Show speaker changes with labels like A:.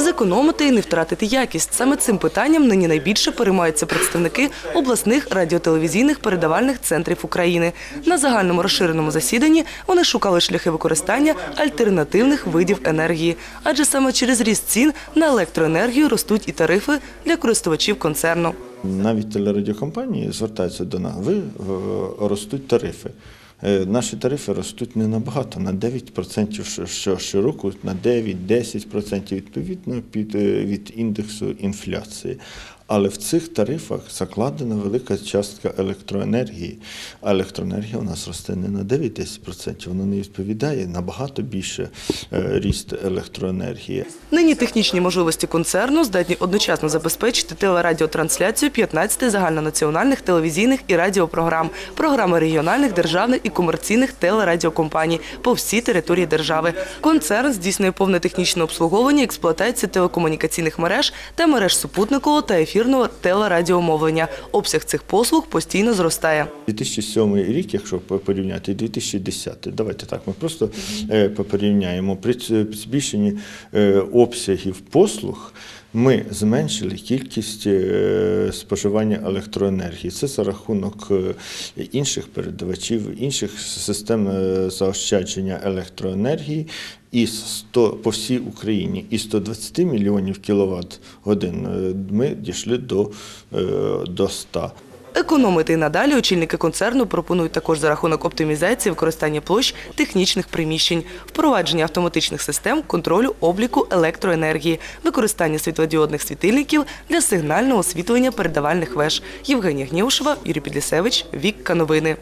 A: зекономити і не втратити якість. Саме цим питанням нині найбільше переймаються представники обласних радіотелевізійних передавальних центрів України. На загальному розширеному засіданні вони шукали шляхи використання альтернативних видів енергії, адже саме через ріст цін на електроенергію ростуть і тарифи для користувачів концерну.
B: Навіть телерадіокомпанії звертаються до нас. Ви е, ростуть тарифи. Е, Наші тарифи ростуть не набагато, на 9% що- що- щороку, на 9-10% відповідно під, е, від індексу інфляції. Але в цих тарифах закладена велика частка електроенергії. А електроенергія у нас росте не на 9-10%, вона не відповідає набагато більше е, ріст електроенергії.
A: Нині технічні можливості концерну здатні одночасно забезпечити телерадіотрансляцію 15 загальнонаціональних телевізійних і радіопрограм, програми регіональних, державних і комерційних телерадіокомпаній по всій території держави. Концерн здійснює повне технічне обслуговування, і експлуатацію телекомунікаційних мереж та мереж супутникового та ефірного телерадіомовлення. Обсяг цих послуг постійно зростає.
B: 2007 рік, якщо по- порівняти, і 2010, давайте так, ми просто е, порівняємо. При збільшенні е, обсягів послуг ми зменшили кількість е, споживання електроенергії. Це за рахунок е, інших передавачів, інших систем е, заощадження електроенергії. Із 100 по всій Україні і 120 мільйонів кіловат годин ми дійшли до, до 100.
A: Економити надалі очільники концерну пропонують також за рахунок оптимізації використання площ технічних приміщень, впровадження автоматичних систем контролю обліку електроенергії, використання світлодіодних світильників для сигнального освітлення передавальних веж. Євгенія Гнєушева, Юрій Підлісевич, Вікка Новини.